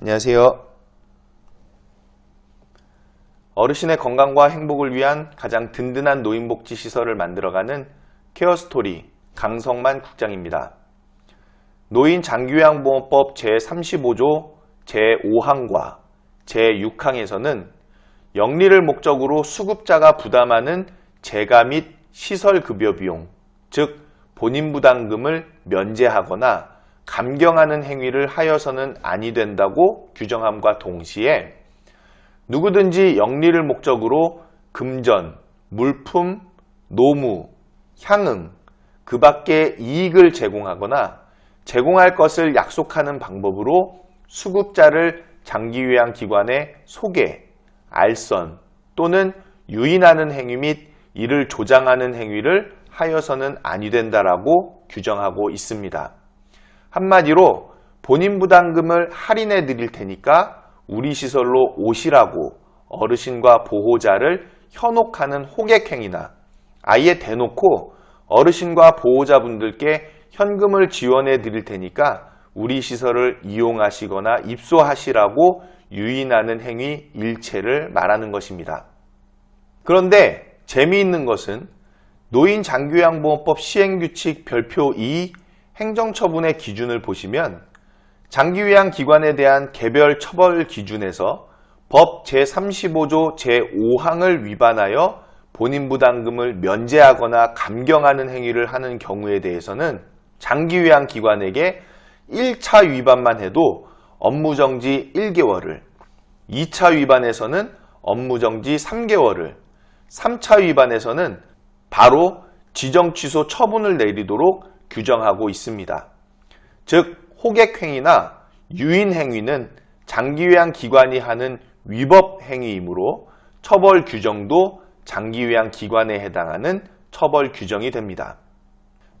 안녕하세요. 어르신의 건강과 행복을 위한 가장 든든한 노인복지 시설을 만들어가는 케어스토리 강성만 국장입니다. 노인 장기요양보험법 제35조 제5항과 제6항에서는 영리를 목적으로 수급자가 부담하는 재가 및 시설 급여 비용, 즉 본인 부담금을 면제하거나 감경하는 행위를 하여서는 아니 된다고 규정함과 동시에 누구든지 영리를 목적으로 금전, 물품, 노무, 향응, 그 밖에 이익을 제공하거나 제공할 것을 약속하는 방법으로 수급자를 장기요양 기관에 소개, 알선 또는 유인하는 행위 및 이를 조장하는 행위를 하여서는 아니 된다라고 규정하고 있습니다. 한마디로 본인 부담금을 할인해 드릴 테니까 우리 시설로 오시라고 어르신과 보호자를 현혹하는 호객행위나 아예 대놓고 어르신과 보호자분들께 현금을 지원해 드릴 테니까 우리 시설을 이용하시거나 입소하시라고 유인하는 행위 일체를 말하는 것입니다. 그런데 재미있는 것은 노인 장기요양보험법 시행규칙 별표 2 행정처분의 기준을 보시면 장기요양 기관에 대한 개별 처벌 기준에서 법 제35조 제5항을 위반하여 본인 부담금을 면제하거나 감경하는 행위를 하는 경우에 대해서는 장기요양 기관에게 1차 위반만 해도 업무정지 1개월을, 2차 위반에서는 업무정지 3개월을, 3차 위반에서는 바로 지정 취소 처분을 내리도록 규정하고 있습니다. 즉, 호객행위나 유인행위는 장기요양 기관이 하는 위법 행위이므로 처벌 규정도 장기요양 기관에 해당하는 처벌 규정이 됩니다.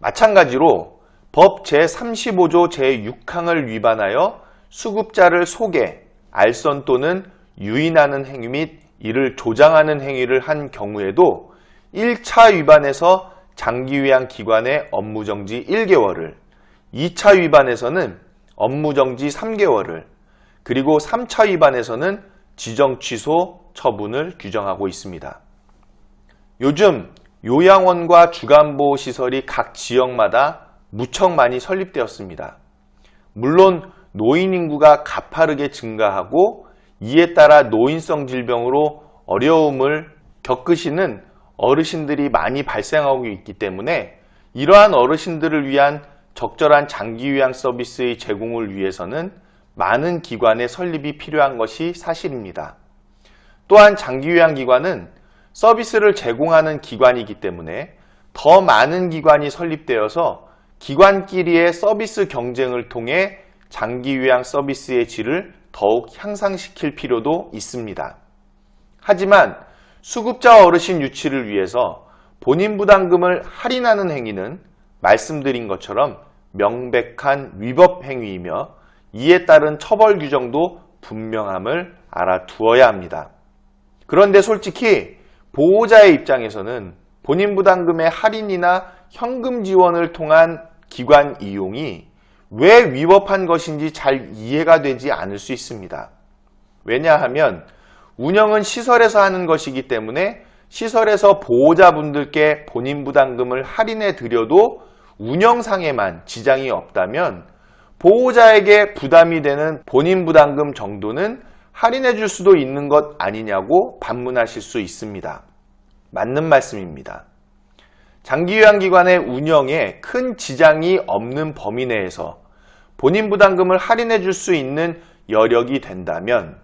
마찬가지로 법 제35조 제6항을 위반하여 수급자를 소개, 알선 또는 유인하는 행위 및 이를 조장하는 행위를 한 경우에도 1차 위반에서 장기요양 기관의 업무정지 1개월을, 2차 위반에서는 업무정지 3개월을, 그리고 3차 위반에서는 지정 취소 처분을 규정하고 있습니다. 요즘 요양원과 주간보호 시설이 각 지역마다 무척 많이 설립되었습니다. 물론 노인 인구가 가파르게 증가하고 이에 따라 노인성 질병으로 어려움을 겪으시는 어르신들이 많이 발생하고 있기 때문에 이러한 어르신들을 위한 적절한 장기 요양 서비스의 제공을 위해서는 많은 기관의 설립이 필요한 것이 사실입니다. 또한 장기 요양 기관은 서비스를 제공하는 기관이기 때문에 더 많은 기관이 설립되어서 기관끼리의 서비스 경쟁을 통해 장기 요양 서비스의 질을 더욱 향상시킬 필요도 있습니다. 하지만 수급자 어르신 유치를 위해서 본인 부담금을 할인하는 행위는 말씀드린 것처럼 명백한 위법 행위이며 이에 따른 처벌 규정도 분명함을 알아두어야 합니다. 그런데 솔직히 보호자의 입장에서는 본인 부담금의 할인이나 현금 지원을 통한 기관 이용이 왜 위법한 것인지 잘 이해가 되지 않을 수 있습니다. 왜냐하면 운영은 시설에서 하는 것이기 때문에 시설에서 보호자분들께 본인 부담금을 할인해 드려도 운영상에만 지장이 없다면 보호자에게 부담이 되는 본인 부담금 정도는 할인해 줄 수도 있는 것 아니냐고 반문하실 수 있습니다. 맞는 말씀입니다. 장기요양기관의 운영에 큰 지장이 없는 범위 내에서 본인 부담금을 할인해 줄 수 있는 여력이 된다면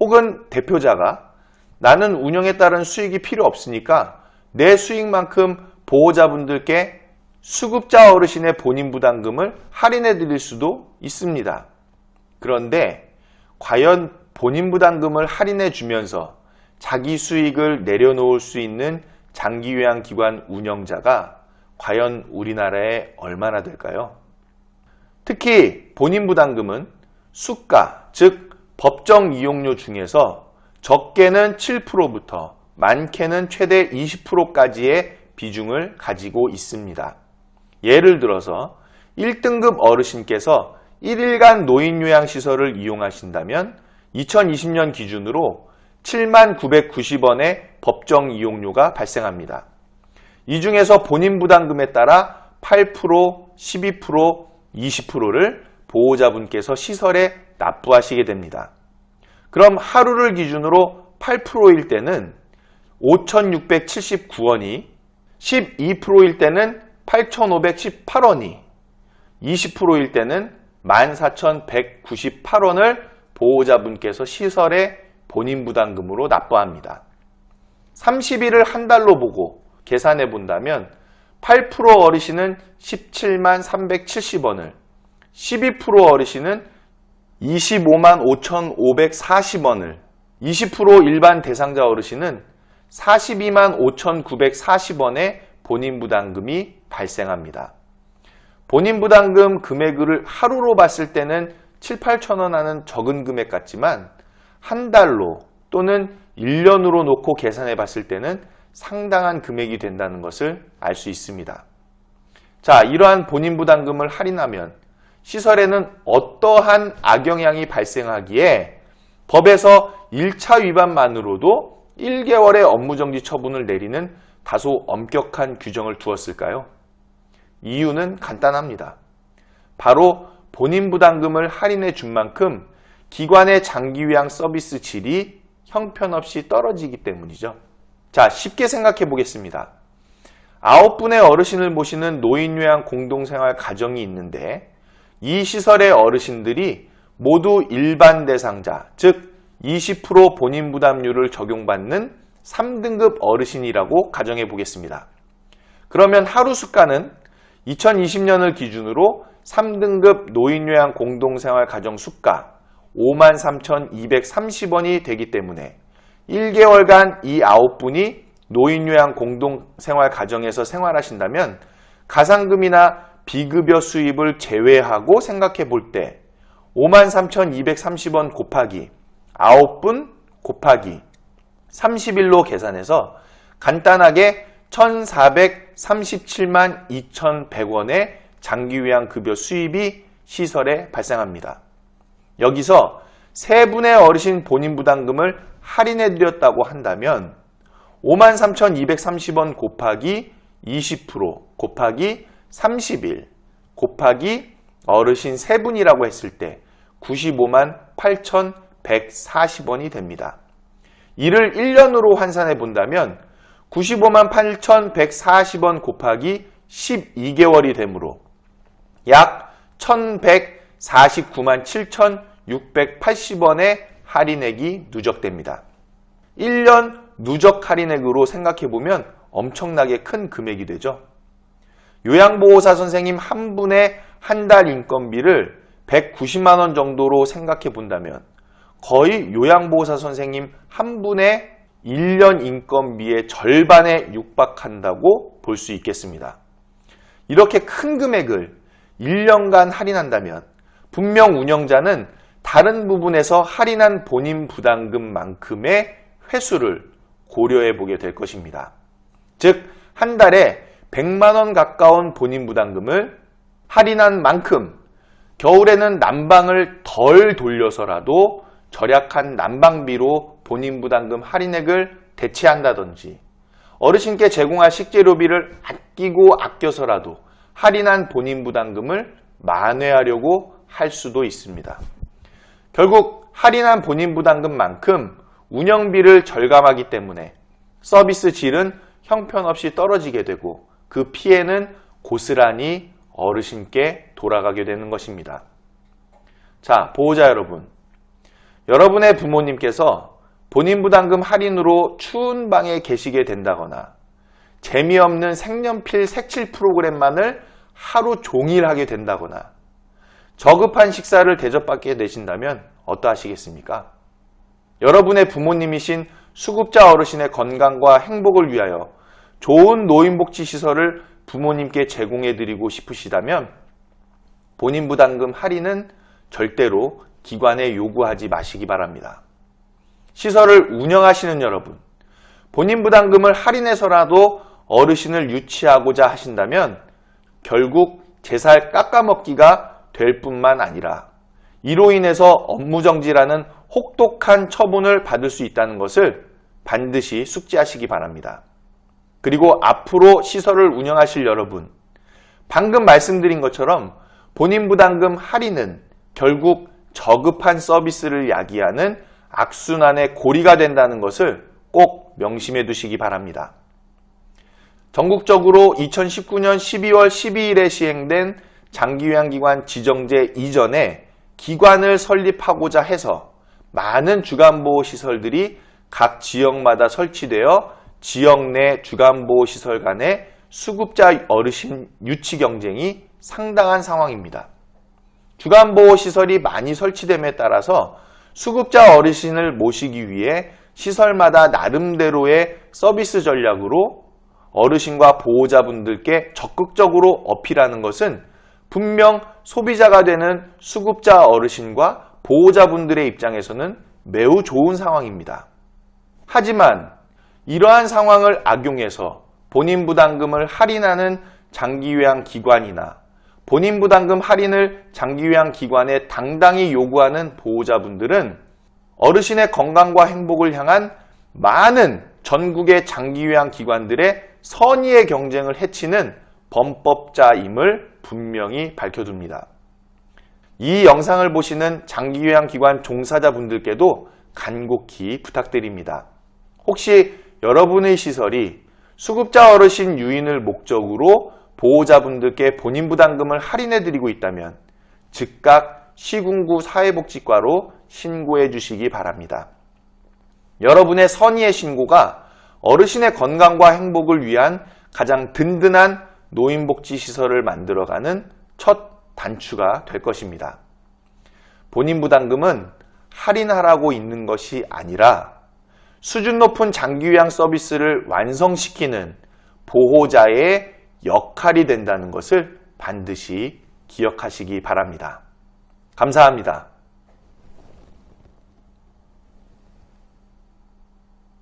혹은 대표자가 나는 운영에 따른 수익이 필요 없으니까 내 수익만큼 보호자분들께 수급자 어르신의 본인 부담금을 할인해 드릴 수도 있습니다. 그런데 과연 본인 부담금을 할인해 주면서 자기 수익을 내려놓을 수 있는 장기요양기관 운영자가 과연 우리나라에 얼마나 될까요? 특히 본인 부담금은 수가, 즉 법정 이용료 중에서 적게는 7%부터 많게는 최대 20%까지의 비중을 가지고 있습니다. 예를 들어서 1등급 어르신께서 1일간 노인요양시설을 이용하신다면 2020년 기준으로 7990원의 법정 이용료가 발생합니다. 이 중에서 본인 부담금에 따라 8%, 12%, 20%를 보호자분께서 시설에 납부하시게 됩니다. 그럼 하루를 기준으로 8%일 때는 5,679원이, 12%일 때는 8,518원이, 20%일 때는 14,198원을 보호자분께서 시설에 본인 부담금으로 납부합니다. 30일을 한 달로 보고 계산해 본다면 8% 어르신은 17만 370원을, 12% 어르신은 25만 5,540원을, 20% 일반 대상자 어르신은 42만 5,940원의 본인 부담금이 발생합니다. 본인 부담금 금액을 하루로 봤을 때는 7, 8천 원 하는 적은 금액 같지만 한 달로 또는 1년으로 놓고 계산해 봤을 때는 상당한 금액이 된다는 것을 알 수 있습니다. 자, 이러한 본인 부담금을 할인하면 시설에는 어떠한 악영향이 발생하기에 법에서 1차 위반만으로도 1개월의 업무정지 처분을 내리는 다소 엄격한 규정을 두었을까요? 이유는 간단합니다. 바로 본인 부담금을 할인해 준 만큼 기관의 장기 요양 서비스 질이 형편없이 떨어지기 때문이죠. 자, 쉽게 생각해 보겠습니다. 아홉 분의 어르신을 모시는 노인 요양 공동생활 가정이 있는데 이 시설의 어르신들이 모두 일반 대상자, 즉 20% 본인 부담률을 적용받는 3등급 어르신이라고 가정해 보겠습니다. 그러면 하루 수가는 2020년을 기준으로 3등급 노인요양 공동생활 가정 수가 53,230원이 되기 때문에 1개월간 이 9분이 노인요양 공동생활 가정에서 생활하신다면 가상금이나 비급여 수입을 제외하고 생각해 볼 때 53,230원 곱하기 9분 곱하기 30일로 계산해서 간단하게 1,437만 2,100원의 장기요양 급여 수입이 시설에 발생합니다. 여기서 세 분의 어르신 본인 부담금을 할인해 드렸다고 한다면 53,230원 곱하기 20% 곱하기 30일 곱하기 어르신 세 분이라고 했을 때 95만 8,140원이 됩니다. 이를 1년으로 환산해 본다면 95만 8,140원 곱하기 12개월이 되므로 약 1,149만 7,680원의 할인액이 누적됩니다. 1년 누적 할인액으로 생각해 보면 엄청나게 큰 금액이 되죠. 요양보호사 선생님 한 분의 한 달 인건비를 190만 원 정도로 생각해 본다면 거의 요양보호사 선생님 한 분의 1년 인건비의 절반에 육박한다고 볼 수 있겠습니다. 이렇게 큰 금액을 1년간 할인한다면 분명 운영자는 다른 부분에서 할인한 본인 부담금만큼의 회수를 고려해 보게 될 것입니다. 즉, 한 달에 100만 원 가까운 본인 부담금을 할인한 만큼 겨울에는 난방을 덜 돌려서라도 절약한 난방비로 본인 부담금 할인액을 대체한다든지 어르신께 제공할 식재료비를 아끼고 아껴서라도 할인한 본인 부담금을 만회하려고 할 수도 있습니다. 결국 할인한 본인 부담금만큼 운영비를 절감하기 때문에 서비스 질은 형편없이 떨어지게 되고 그 피해는 고스란히 어르신께 돌아가게 되는 것입니다. 자, 보호자 여러분. 여러분의 부모님께서 본인 부담금 할인으로 추운 방에 계시게 된다거나 재미없는 색연필 색칠 프로그램만을 하루 종일 하게 된다거나 저급한 식사를 대접받게 되신다면 어떠하시겠습니까? 여러분의 부모님이신 수급자 어르신의 건강과 행복을 위하여 좋은 노인복지 시설을 부모님께 제공해 드리고 싶으시다면 본인 부담금 할인은 절대로 기관에 요구하지 마시기 바랍니다. 시설을 운영하시는 여러분, 본인 부담금을 할인해서라도 어르신을 유치하고자 하신다면 결국 제살 깎아먹기가 될 뿐만 아니라 이로 인해서 업무정지라는 혹독한 처분을 받을 수 있다는 것을 반드시 숙지하시기 바랍니다. 그리고 앞으로 시설을 운영하실 여러분, 방금 말씀드린 것처럼 본인 부담금 할인은 결국 저급한 서비스를 야기하는 악순환의 고리가 된다는 것을 꼭 명심해 두시기 바랍니다. 전국적으로 2019년 12월 12일에 시행된 장기요양기관 지정제 이전에 기관을 설립하고자 해서 많은 주간보호시설들이 각 지역마다 설치되어 지역 내 주간보호 시설 간의 수급자 어르신 유치 경쟁이 상당한 상황입니다. 주간보호 시설이 많이 설치됨에 따라서 수급자 어르신을 모시기 위해 시설마다 나름대로의 서비스 전략으로 어르신과 보호자분들께 적극적으로 어필하는 것은 분명 소비자가 되는 수급자 어르신과 보호자분들의 입장에서는 매우 좋은 상황입니다. 하지만 이러한 상황을 악용해서 본인 부담금을 할인하는 장기요양 기관이나 본인 부담금 할인을 장기요양 기관에 당당히 요구하는 보호자분들은 어르신의 건강과 행복을 향한 많은 전국의 장기요양 기관들의 선의의 경쟁을 해치는 범법자임을 분명히 밝혀둡니다. 이 영상을 보시는 장기요양기관 종사자분들께도 간곡히 부탁드립니다. 혹시 여러분의 시설이 수급자 어르신 유인을 목적으로 보호자분들께 본인 부담금을 할인해 드리고 있다면 즉각 시군구 사회복지과로 신고해 주시기 바랍니다. 여러분의 선의의 신고가 어르신의 건강과 행복을 위한 가장 든든한 노인복지시설을 만들어가는 첫 단추가 될 것입니다. 본인 부담금은 할인하라고 있는 것이 아니라 수준 높은 장기 요양 서비스를 완성시키는 보호자의 역할이 된다는 것을 반드시 기억하시기 바랍니다. 감사합니다.